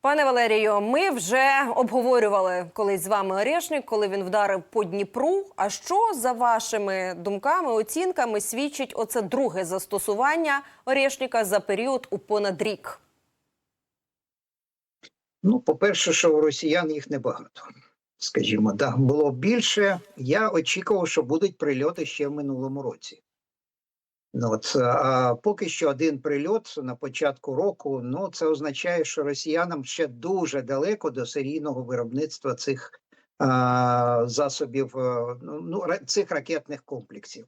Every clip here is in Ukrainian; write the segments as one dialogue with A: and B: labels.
A: Пане Валерію, ми вже обговорювали колись з вами Орешник, коли він вдарив по Дніпру. А що за вашими думками, оцінками свідчить оце друге застосування Орешника за період у понад рік?
B: Ну, по-перше, що у росіян їх небагато. Скажімо, да, було більше. Я очікував, що будуть прильоти ще в минулому році. Ну, от, а поки що один прильот на початку року. Ну, це означає, що росіянам ще дуже далеко до серійного виробництва цих а, засобів, е, ну, ну, цих ракетних комплексів.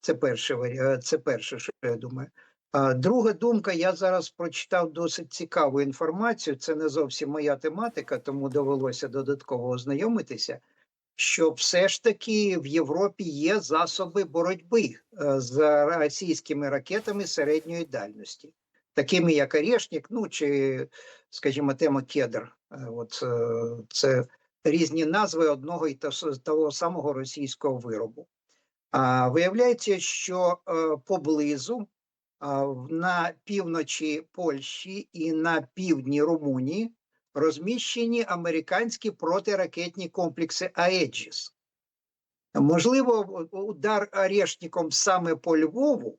B: Це перше, е, це перше, що я думаю. А, Друга думка, я зараз прочитав досить цікаву інформацію. Це не зовсім моя тематика, тому довелося додатково ознайомитися. Що все ж таки в Європі є засоби боротьби е, з російськими ракетами середньої дальності, такими як Орешник, ну чи, скажімо, тема Кедр. Е, От е, це різні назви одного і того самого російського виробу. А виявляється, що поблизу на півночі Польщі і на півдні Румунії розміщені американські протиракетні комплекси Аеджіс. Можливо, удар Орешником саме по Львову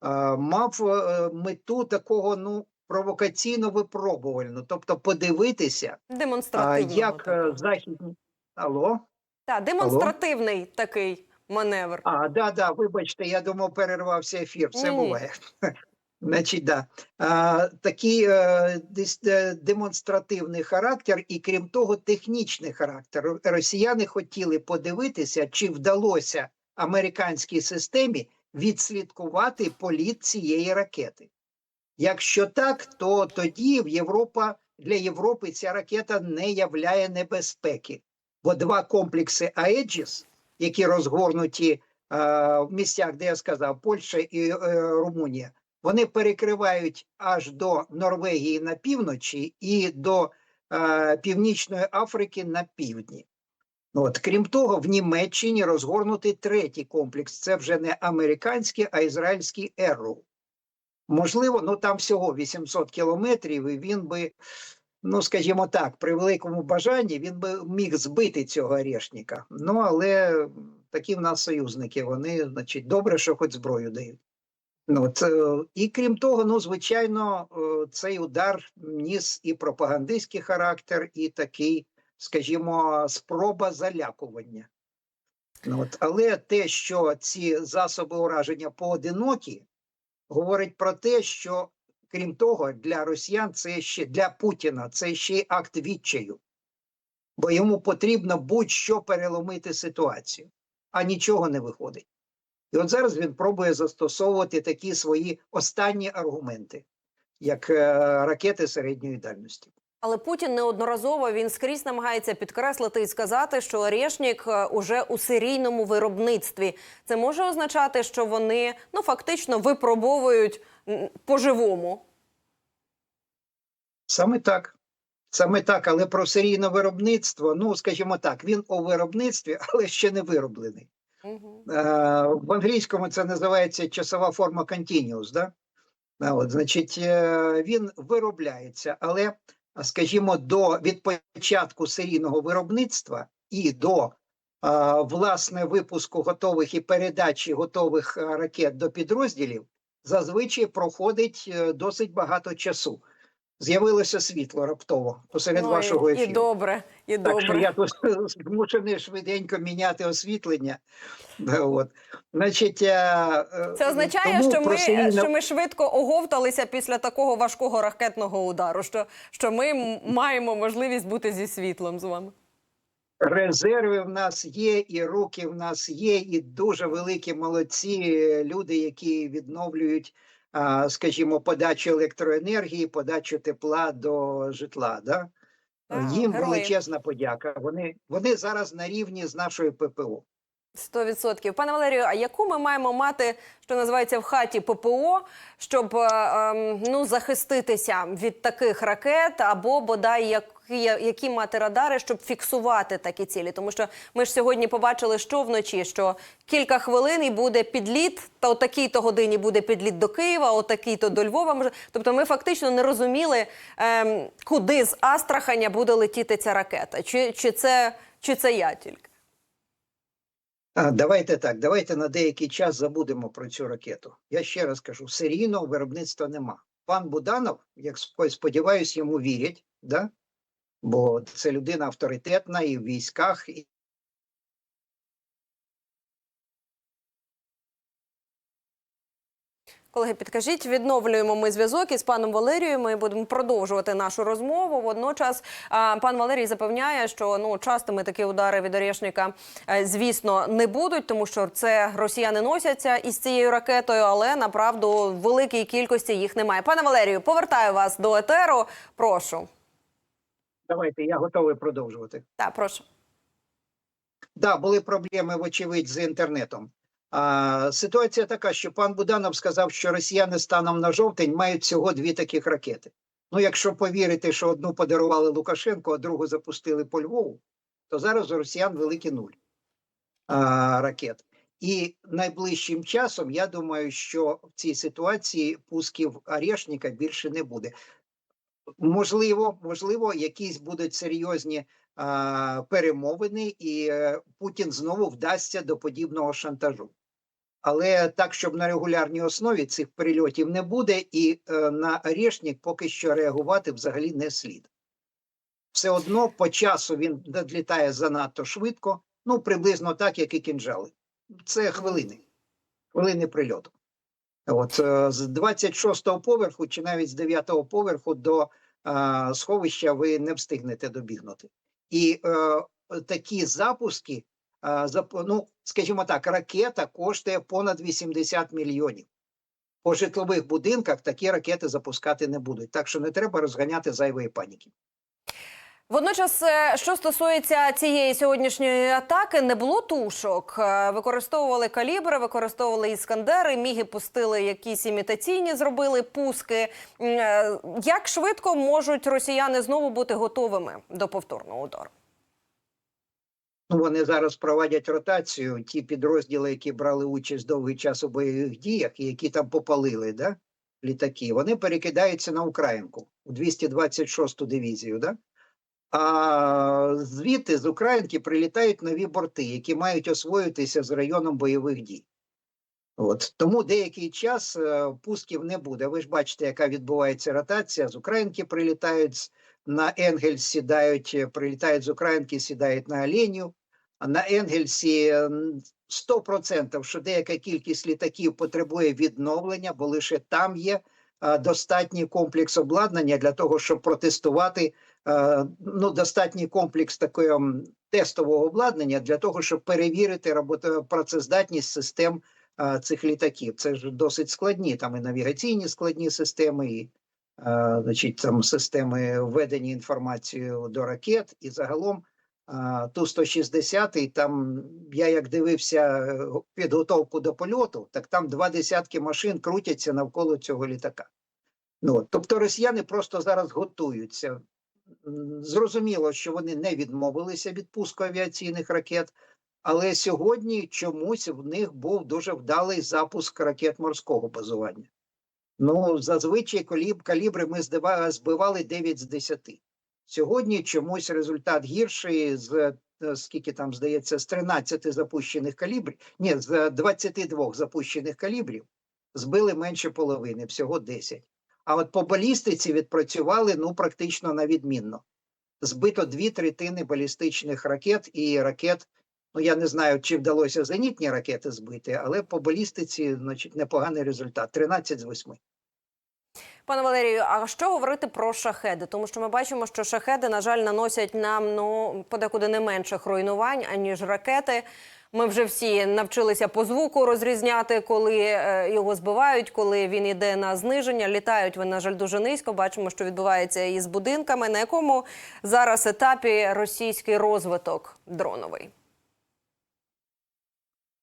B: а, мав е, мету такого ну провокаційно випробувальну, тобто подивитися, а, як е, західні. Алло?
A: Та, демонстративний такий маневр.
B: А, да, да, вибачте, я думав, перервався ефір. Все
A: Ні.
B: буває. Значить, да. А, такий е, десь, е, демонстративний характер, і крім того, технічний характер. Росіяни хотіли подивитися, чи вдалося американській системі відслідкувати політ цієї ракети. Якщо так, то тоді в Європа для Європи ця ракета не являє небезпеки, бо два комплекси Аеджіс, які розгорнуті е, в місцях, де я сказав, Польща і е, Румунія, вони перекривають аж до Норвегії на півночі і до е, Північної Африки на півдні. От, крім того, в Німеччині розгорнутий третій комплекс. Це вже не американський, а ізраїльський Arrow. Можливо, ну там всього 800 кілометрів, і він би, ну скажімо так, при великому бажанні він би міг збити цього орешника. Ну, але такі в нас союзники, вони, значить, добре, що хоч зброю дають. Ну, от, е, і крім того, ну, звичайно, е, цей удар ніс і пропагандистський характер, і такий, скажімо, спроба залякування. Ну, от, але те, що ці засоби ураження поодинокі, говорить про те, що крім того, для росіян це ще для Путіна це ще й акт відчаю, бо йому потрібно будь-що переломити ситуацію, а нічого не виходить. І от зараз він пробує застосовувати такі свої останні аргументи, як е, ракети середньої дальності.
A: Але Путін неодноразово він скрізь намагається підкреслити і сказати, що Орешник е, уже у серійному виробництві. Це може означати, що вони ну фактично випробовують по-живому.
B: Саме так. Саме так, але про серійне виробництво, ну скажімо так, він у виробництві, але ще не вироблений.
A: Угу.
B: Е, в англійському це називається часова форма continuous, да? От, значить, е, він виробляється, але, скажімо, до від початку серійного виробництва і до власне випуску готових і передачі готових ракет до підрозділів зазвичай проходить е, досить багато часу. З'явилося світло раптово посеред вашого
A: Ну, і,
B: ефіру.
A: і добре, і
B: Так що я тут змушений швиденько міняти освітлення. Е, От. Значить, е, е,
A: Це означає,
B: тому
A: що ми,
B: серійне-
A: що ми швидко оговталися після такого важкого ракетного удару. Що, що ми маємо можливість бути зі світлом з вами.
B: резерви в нас є, і руки в нас є, і дуже великі молодці е, люди, які відновлюють, скажімо, подачу електроенергії, подачу тепла до житла. Да?
A: Так,
B: Їм
A: герої.
B: величезна подяка. Вони, вони зараз на рівні з нашою ППО.
A: Сто відсотків. Пане Валерію, а яку ми маємо мати, що називається в хаті ППО, щоб е, ем, ну захиститися від таких ракет, або бодай які, які мати радари, щоб фіксувати такі цілі? Тому що ми ж сьогодні побачили, що вночі, що кілька хвилин і буде підліт, та о такій-то годині буде підліт до Києва, о такій-то до Львова. Тобто ми фактично не розуміли, ем, куди з Астраханя буде летіти ця ракета, чи, чи це чи це я тільки.
B: Давайте так, давайте на деякий час забудемо про цю ракету. Я ще раз кажу: серійного виробництва нема. Пан Буданов, як сподіваюся, йому вірять, да? бо це людина авторитетна і в військах, і
A: Колеги, підкажіть, відновлюємо ми зв'язок із паном Валерією. Ми будемо продовжувати нашу розмову. Водночас пан Валерій запевняє, що ну частими такі удари від Орешника, е, звісно, не будуть, тому що це росіяни носяться із цією ракетою, але направду великій кількості їх немає. Пане Валерію, повертаю вас до етеру. Прошу.
B: давайте я готовий продовжувати.
A: Так, прошу.
B: Да, були проблеми, вочевидь, з інтернетом. Ситуація така, що пан Буданов сказав, що росіяни станом на жовтень мають всього дві таких ракети. Ну, якщо повірити, що одну подарували Лукашенко, а другу запустили по Львову, то зараз у росіян великий нуль а, ракет. І найближчим часом я думаю, що в цій ситуації пусків Орешника більше не буде. Можливо, можливо, якісь будуть серйозні а, перемовини, і е, Путін знову вдасться до подібного шантажу. Але так, щоб на регулярній основі цих перельотів не буде, і е, на Орешник поки що реагувати взагалі не слід. Все одно по часу він надлітає занадто швидко, ну приблизно так, як і кінжали. Це хвилини, хвилини прильоту. От е, з 26-го поверху чи навіть з 9-го поверху до е, сховища ви не встигнете добігнути. І е, такі запуски, зап- ну, скажімо так, ракета коштує понад 80 мільйонів. По житлових будинках такі ракети запускати не будуть. Так що не треба розганяти зайвої паніки.
A: Водночас, е, що стосується цієї сьогоднішньої атаки, не було тушок. Е, Використовували калібри, використовували іскандери, міги пустили якісь імітаційні, зробили пуски. Е, Як швидко можуть росіяни знову бути готовими до повторного удару?
B: Вони зараз проводять ротацію. Ті підрозділи, які брали участь довгий час у бойових діях і які там попалили, да, літаки, вони перекидаються на Українку у 226-ту дивізію. Да? А звідти з Українки прилітають нові борти, які мають освоїтися з районом бойових дій. От тому деякий час е, пусків не буде. Ви ж бачите, яка відбувається ротація. З Українки прилітають на Енгельс, сідають, е, прилітають з Українки, сідають на Оленів. На Енгельсі е, м, 100%, що деяка кількість літаків потребує відновлення, бо лише там є е, достатній комплекс обладнання для того, щоб протестувати е, ну, достатній комплекс такого тестового обладнання для того, щоб перевірити роботу, працездатність систем е, цих літаків. Це ж досить складні, там і навігаційні складні системи, і значить, там системи введення інформації до ракет, і загалом е, Ту-160, там я як дивився е, підготовку до польоту, так там два десятки машин крутяться навколо цього літака. Ну, тобто росіяни просто зараз готуються. Зрозуміло, що вони не відмовилися від пуску авіаційних ракет, але сьогодні чомусь в них був дуже вдалий запуск ракет морського базування. Ну, зазвичай калібри ми збивали 9 з 10. Сьогодні чомусь результат гірший з е, скільки там здається, з 13 запущених калібрів, ні, з 22 запущених калібрів збили менше половини, всього 10. А от по балістиці відпрацювали ну практично на відмінно. Збито дві третини балістичних ракет і ракет. Ну я не знаю, чи вдалося зенітні ракети збити, але по балістиці, значить, непоганий результат 13 з 8.
A: Пане Валерію, а що говорити про шахеди? Тому що ми бачимо, що шахеди, на жаль, наносять нам ну подекуди не менших руйнувань аніж ракети. Ми вже всі навчилися по звуку розрізняти, коли е, його збивають, коли він йде на зниження. Літають вони, на жаль, дуже низько. Бачимо, що відбувається із будинками. На якому зараз етапі російський розвиток дроновий?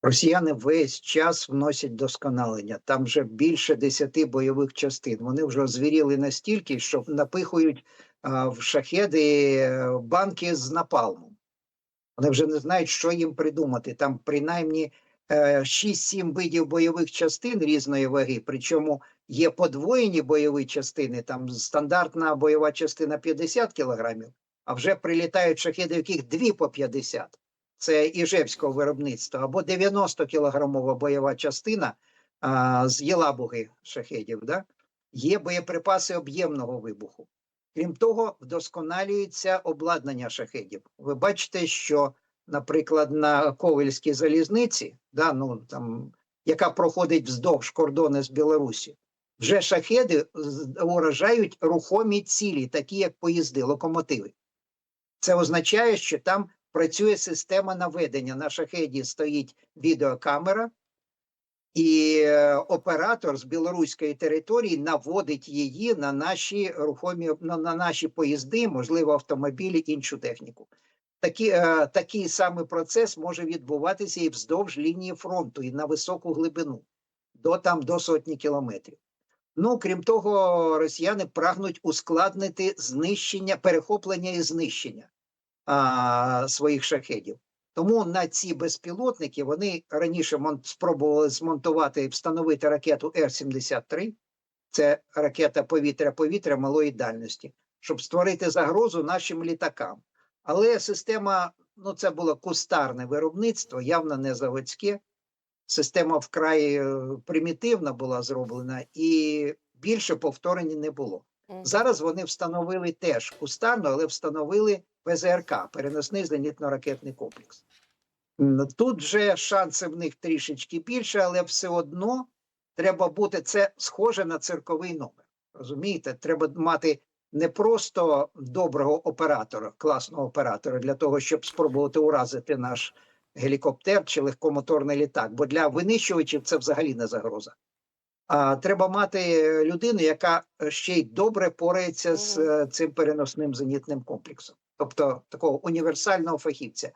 B: Росіяни весь час вносять досконалення. Там вже більше десяти бойових частин. Вони вже озвіріли настільки, що напихують а, в шахеди е, банки з напалмом. Вони вже не знають, що їм придумати. Там принаймні е, 6-7 видів бойових частин різної ваги. Причому є подвоєні бойові частини. Там стандартна бойова частина 50 кілограмів, а вже прилітають шахеди, яких дві по 50 це іжевського виробництва, або 90-кілограмова бойова частина а, з Єлабуги шахедів. Да? Є боєприпаси об'ємного вибуху. Крім того, вдосконалюється обладнання шахедів. Ви бачите, що, наприклад, на Ковельській залізниці, да, ну, там, яка проходить вздовж кордону з Білорусі, вже шахеди уражають рухомі цілі, такі як поїзди, локомотиви. Це означає, що там працює система наведення. На шахеді стоїть відеокамера, і е, оператор з білоруської території наводить її на наші рухомі на, на наші поїзди, можливо, автомобілі, іншу техніку. Такі, е, такий самий процес може відбуватися і вздовж лінії фронту, і на високу глибину, до там до сотні кілометрів. Ну, крім того, росіяни прагнуть ускладнити знищення, перехоплення і знищення а, своїх шахедів. Тому на ці безпілотники вони раніше спробували змонтувати і встановити ракету Р-73. Це ракета повітря-повітря малої дальності, щоб створити загрозу нашим літакам. Але система, ну це було кустарне виробництво, явно не заводське. Система вкрай е, примітивна була зроблена, і більше повторень не було. Зараз вони встановили теж кустарно, але встановили ПЗРК, переносний зенітно-ракетний комплекс. Тут же шанси в них трішечки більше, але все одно треба бути це схоже на цирковий номер. Розумієте, треба мати не просто доброго оператора, класного оператора для того, щоб спробувати уразити наш гелікоптер чи легкомоторний літак, бо для винищувачів це взагалі не загроза. А треба мати людину, яка е, ще й добре порається з е, цим переносним зенітним комплексом, тобто такого універсального фахівця.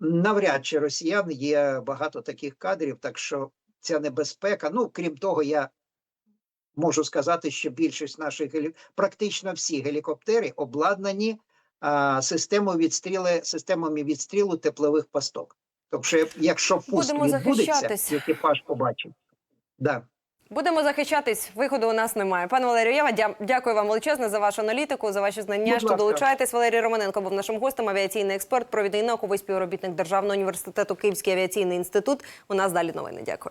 B: Навряд чи росіян є багато таких кадрів, так що ця небезпека. Ну крім того, я можу сказати, що більшість наших гелі... практично всі гелікоптери обладнані а, системою відстріли, системами відстрілу теплових пасток. Тобто, якщо пуск відбудеться, екіпаж побачить. Да.
A: Будемо захищатись. Виходу у нас немає. Пане Валерію, я вам дя- дякую вам величезне за вашу аналітику, за ваші знання.
B: Будь
A: що
B: ласка.
A: долучаєтесь. Валерій Романенко був нашим гостем. Авіаційний експерт, провідний науковий співробітник Державного університету Київський авіаційний інститут. У нас далі новини. Дякую.